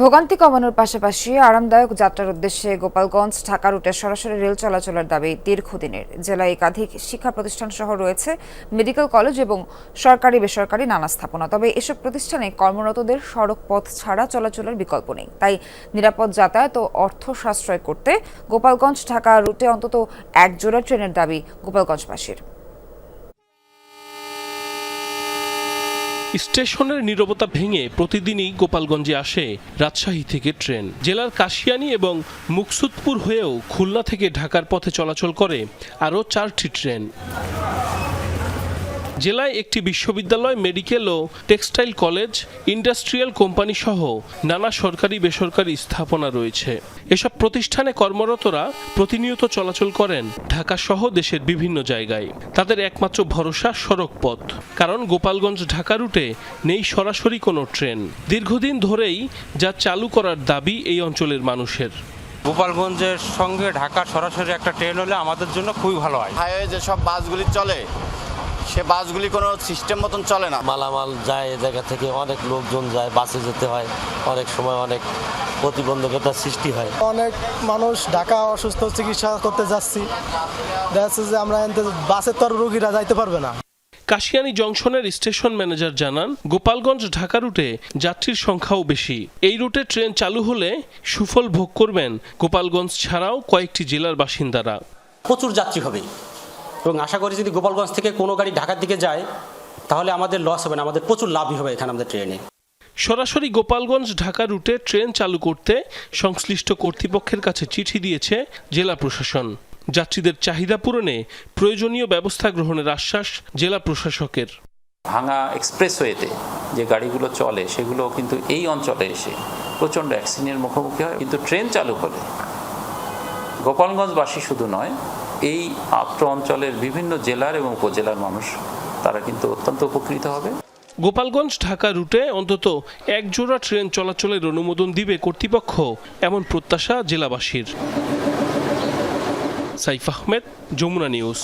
ভোগান্তি কমানোর পাশাপাশি আরামদায়ক যাত্রার উদ্দেশ্যে গোপালগঞ্জ ঢাকা রুটে সরাসরি রেল চলাচলের দাবি দীর্ঘদিনের। জেলায় একাধিক শিক্ষা প্রতিষ্ঠান সহ রয়েছে মেডিকেল কলেজ এবং সরকারি বেসরকারি নানা স্থাপনা। তবে এসব প্রতিষ্ঠানে কর্মরতদের সড়ক পথ ছাড়া চলাচলের বিকল্প নেই। তাই নিরাপদ যাতায়াত ও অর্থ সাশ্রয় করতে গোপালগঞ্জ ঢাকা রুটে অন্তত এক জোড়া ট্রেনের দাবি গোপালগঞ্জবাসীর। স্টেশনের নিরবতা ভেঙে প্রতিদিনই গোপালগঞ্জে আসে রাজশাহী থেকে ট্রেন। জেলার কাশিয়ানি এবং মুকসুদপুর হয়েও খুলনা থেকে ঢাকার পথে চলাচল করে আরও চারটি ট্রেন। জেলায় একটি বিশ্ববিদ্যালয় মেডিকেল ও টেক্সটাইল কলেজ ইন্ডাস্ট্রিয়াল কোম্পানি সহ নানা সরকারি বেসরকারি স্থাপনা রয়েছে। এসব প্রতিষ্ঠানে কর্মরতরা প্রতিনিয়ত চলাচল করেন ঢাকা সহ দেশের বিভিন্ন জায়গায়। তাদের একমাত্র ভরসা সড়ক পথ কারণ গোপালগঞ্জ ঢাকা রুটে নেই সরাসরি কোনো ট্রেন। দীর্ঘদিন ধরেই যা চালু করার দাবি এই অঞ্চলের মানুষের। গোপালগঞ্জের সঙ্গে ঢাকা সরাসরি একটা ট্রেন হলে আমাদের জন্য খুবই ভালো হয়। হাইওয়ে যেসব বাসগুলি চলে সে বাসগুলি কোনো সিস্টেম মতন চলে না। মালামাল যায় এ জায়গা থেকে অনেক লোকজন যায় বাসে যেতে হয়। অনেক সময় অনেক প্রতিবন্ধকতার সৃষ্টি হয়। অনেক মানুষ ঢাকা অসুস্থ চিকিৎসা করতে যাচ্ছি। দেখা যাচ্ছে যে আমরা এনতে বাসের তো আর রুগীরা যাইতে পারবে না। কাশিয়ানী জংশনের স্টেশন ম্যানেজার জানান গোপালগঞ্জ ঢাকা রুটে যাত্রীর সংখ্যাও বেশি। এই রুটে ট্রেন চালু হলে সুফল ভোগ করবেন গোপালগঞ্জ ছাড়াও কয়েকটি জেলার বাসিন্দারা। প্রচুর যাত্রী হবে। এবং আশা করি যদি গোপালগঞ্জ থেকে কোনো গাড়ি ঢাকার দিকে যায় তাহলে আমাদের লস হবে না আমাদের প্রচুর লাভই হবে এখানে আমাদের ট্রেনে সরাসরি গোপালগঞ্জ ঢাকা রুটে ট্রেন চালু করতে সংশ্লিষ্ট কর্তৃপক্ষের কাছে চিঠি দিয়েছে জেলা প্রশাসন। যাত্রীদের চাহিদা পূরণে প্রয়োজনীয় ব্যবস্থা গ্রহণের আশ্বাস জেলা প্রশাসকের। ভাঙা এক্সপ্রেসওয়েতে যে গাড়িগুলো চলে সেগুলো কিন্তু এই অঞ্চলে এসে প্রচণ্ড অ্যাক্সিডেন্টের মুখোমুখি হয়। কিন্তু ট্রেন চালু হলে গোপালগঞ্জবাসী শুধু নয় এই আপ্র অঞ্চলের বিভিন্ন জেলার এবং উপজেলার মানুষ, তারা কিন্তু অত্যন্ত উপকৃত হবে। গোপালগঞ্জ ঢাকা রুটে অন্তত এক জোড়া ট্রেন চলাচলের অনুমোদন দিবে কর্তৃপক্ষ, এমন প্রত্যাশা জেলাবাসীর। সাইফ আহমেদ, যমুনা নিউজ।